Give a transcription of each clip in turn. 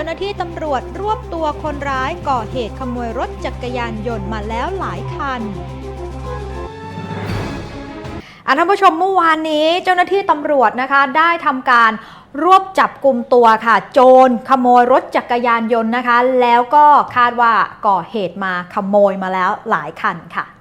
จ้าหน้าที่ตำรวจรวบตัวคนร้ายก่อเหตุขโมยรถจักรยานยนต์มาแล้วหลายคันอะท่านผู้ชมเมื่อวานนี้เจ้าหน้าที่ตำรวจนะคะได้ทำการรวบจับกลุ่มตัวค่ะ โจรขโมยรถจักรยานยนต์นะคะ แล้วก็คาดว่าก่อเหตุมาขโมยมาแล้วหลายคันค่ะ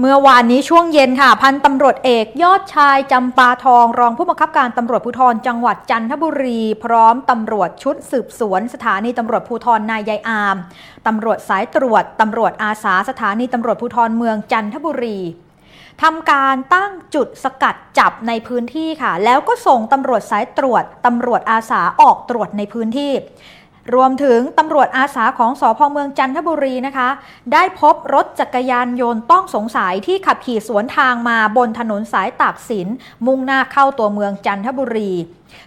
เมื่อวานนี้ช่วงเย็นค่ะ พันตำรวจเอก ยอดชายจำปาทอง รองผู้บังคับการตำรวจภูธรจังหวัดจันทบุรี พร้อมตำรวจชุดสืบสวน สถานีตำรวจภูธรนายายอามตำรวจสายตรวจตำรวจอาสาสถานีตำรวจภูธรเมืองจันทบุรีทำการตั้งจุดสกัดจับในพื้นที่ค่ะ แล้วก็ส่งตำรวจสายตรวจตำรวจอาสาออกตรวจในพื้นที่ รวมถึงตำรวจอาสาของสอพเมืองจันทบุรีนะคะ ได้พบรถจักรยานยนต์ต้องสงสัยที่ขับขี่สวนทางมาบนถนนสายตากสิน มุ่งหน้าเข้าตัวเมืองจันทบุรี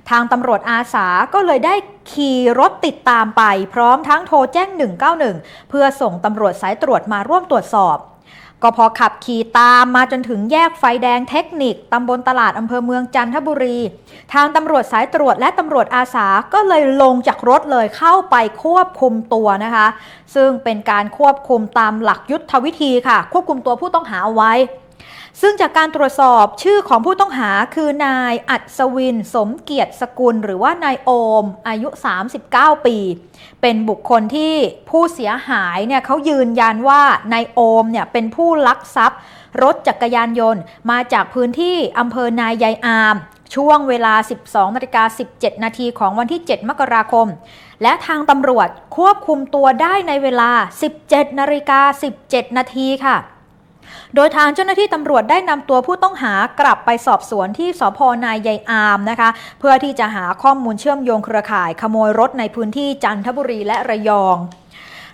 ทางตำรวจอาสาก็เลยได้ขี่รถติดตามไป พร้อมทั้งโทรแจ้ง 191 เพื่อส่งตำรวจสายตรวจมาร่วมตรวจสอบ ก็พอขับขี่ตามมาจนถึงแยกไฟแดงเทคนิคตำบลตลาดอำเภอเมืองจันทบุรี ทางตำรวจสายตรวจและตำรวจอาสาก็เลยลงจากรถเลยเข้าไปควบคุมตัวนะคะ ซึ่งเป็นการควบคุมตามหลักยุทธวิธีค่ะ ควบคุมตัวผู้ต้องหาเอาไว้ ซึ่งจากการตรวจสอบชื่อของผู้ต้องหาคือนายอัศวิน สมเกียรติสกุล หรือว่านายโอม อายุ 39 ปี เป็นบุคคลที่ผู้เสียหายเนี่ยเขายืนยันว่านายโอมเนี่ยเป็นผู้ลักทรัพย์ รถจักรยานยนต์ มาจากพื้นที่อำเภอนายายอาม ช่วงเวลา 12นาฬิกา17 นาทีของวันที่ 7 มกราคม และทางตำรวจควบคุมตัวได้ในเวลา 17นาฬิกา17 นาทีค่ะ โดยทางเจ้าหน้าที่ตำรวจได้นำตัวผู้ต้องหากลับไปสอบสวนที่สพนายายอามนะคะ เพื่อที่จะหาข้อมูลเชื่อมโยงเครือข่ายขโมยรถในพื้นที่จันทบุรีและระยอง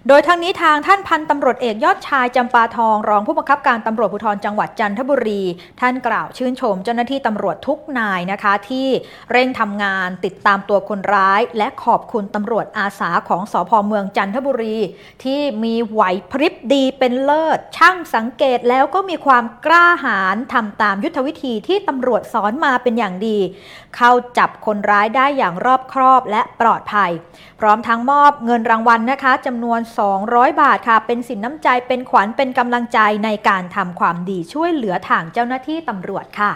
โดยทางนี้ทางท่านพันตำรวจเอกยอดชายจำปาทอง รองผู้บังคับการตำรวจภูธรจังหวัดจันทบุรี ท่านกล่าวชื่นชมเจ้าหน้าที่ตำรวจทุกนายนะคะ ที่เร่งทำงานติดตามตัวคนร้าย และขอบคุณตำรวจอาสาของสอพเมืองจันทบุรี ที่มีไหวพริบดีเป็นเลิศ ช่างสังเกตแล้วก็มีความกล้าหาญทำตามยุทธวิธีที่ตำรวจสอนมาเป็นอย่างดี เข้าจับคนร้ายได้อย่างรอบครอบและปลอดภัย พร้อมทั้งมอบเงินรางวัลนะคะจำนวน200 บาทค่ะ เป็นสินน้ำใจเป็นขวัญเป็นกำลังใจในการทำความดีช่วยเหลือทางเจ้าหน้าที่ตำรวจค่ะ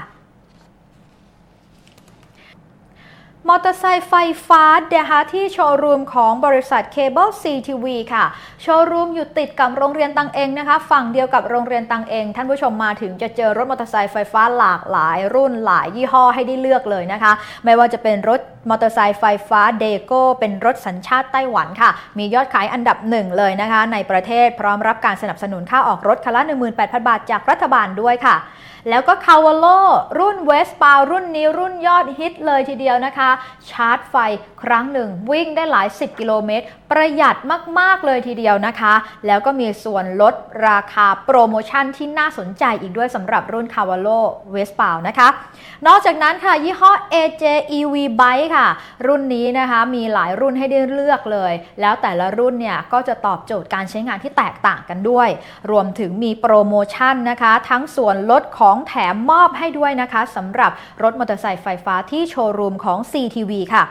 มอเตอร์ไซค์ไฟฟ้านะคะที่โชว์รูมของบริษัทเคเบิล CTV ค่ะ โชว์รูมอยู่ติดกับโรงเรียนตังเองนะคะ ฝั่งเดียวกับโรงเรียนตังเอง ท่านผู้ชมมาถึงจะเจอรถมอเตอร์ไซค์ไฟฟ้าหลากหลายรุ่นหลายยี่ห้อให้ได้เลือกเลยนะคะ ไม่ว่าจะเป็นรถมอเตอร์ไซค์ไฟฟ้าเดโก้เป็นรถสัญชาติไต้หวันค่ะ มียอดขายอันดับหนึ่งเลยนะคะ ในประเทศพร้อมรับการสนับสนุนค่าออกรถคันละ 18,000 บาทจากรัฐบาลด้วยค่ะ แล้วก็คาวาโลรุ่นเวสปารุ่นนี้รุ่นยอดฮิตเลยทีเดียวนะคะ ชาร์จไฟครั้งหนึ่ง วิ่งได้หลาย 10 กิโลเมตร ประหยัดมาก ๆ เลยทีเดียวนะคะ แล้วก็มีส่วนลดราคาโปรโมชั่นที่น่าสนใจอีกด้วยสำหรับรุ่นคาวาโลเวสปานะคะ นอกจากนั้นค่ะยี่ห้อ AJ EV Bike ค่ะ รุ่นนี้นะคะมีหลายรุ่นให้ได้เลือกเลย แล้วแต่ละรุ่นเนี่ยก็จะตอบโจทย์การใช้งานที่แตกต่างกันด้วย รวมถึงมีโปรโมชั่นนะคะ ทั้งส่วนลดของแถมมอบให้ด้วยนะคะสำหรับรถมอเตอร์ไซค์ไฟฟ้าที่โชว์รูมของ CTV ค่ะ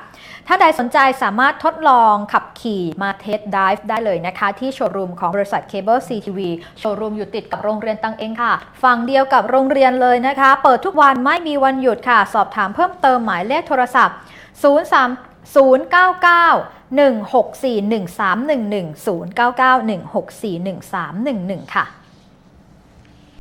ถ้าใดสนใจสามารถทดลองขับขี่มาเทสไดฟ์ได้เลยนะคะ ที่โชว์รูมของบริษัทเคเบิล CTV โชว์รูมอยู่ติดกับโรงเรียนตังเองค่ะ ฝั่งเดียวกับโรงเรียนเลยนะคะ เปิดทุกวันไม่มีวันหยุดค่ะ สอบถามเพิ่มเติมหมายเลขโทรศัพท์099 164 1311 099 164 1311 ค่ะ